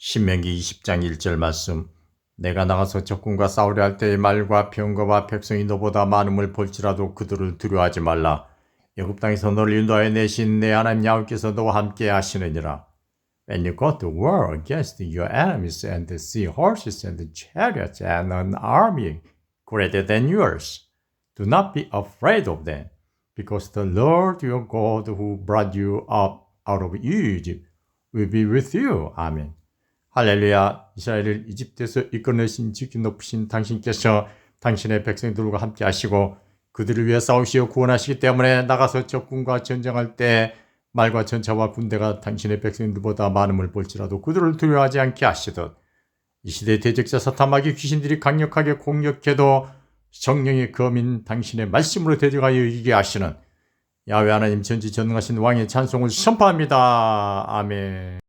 신명기 20장 1절 말씀 내가 나가서 적군과 싸우려 할 때의 말과 병거와 백성이 너보다 많음을 볼지라도 그들을 두려워하지 말라. 애굽 땅에서 너를 인도하여 내신 내 하나님 야훼께서 너와 함께 하시느니라. When you go to war against your enemies and see horses and chariots and an army greater than yours, do not be afraid of them, because the Lord your God who brought you up out of Egypt will be with you. 아멘. 할렐루야. 이스라엘을 이집트에서 이끌어내신 지키 높으신 당신께서 당신의 백성들과 함께 하시고 그들을 위해 싸우시어 구원하시기 때문에 나가서 적군과 전쟁할 때 말과 전차와 군대가 당신의 백성들보다 많음을 볼지라도 그들을 두려워하지 않게 하시듯 이 시대 대적자 사탄마귀 귀신들이 강력하게 공격해도 성령의 검인 당신의 말씀으로 대적하여 이기게 하시는 야외 하나님 전지 전능하신 왕의 찬송을 선포합니다. 아멘.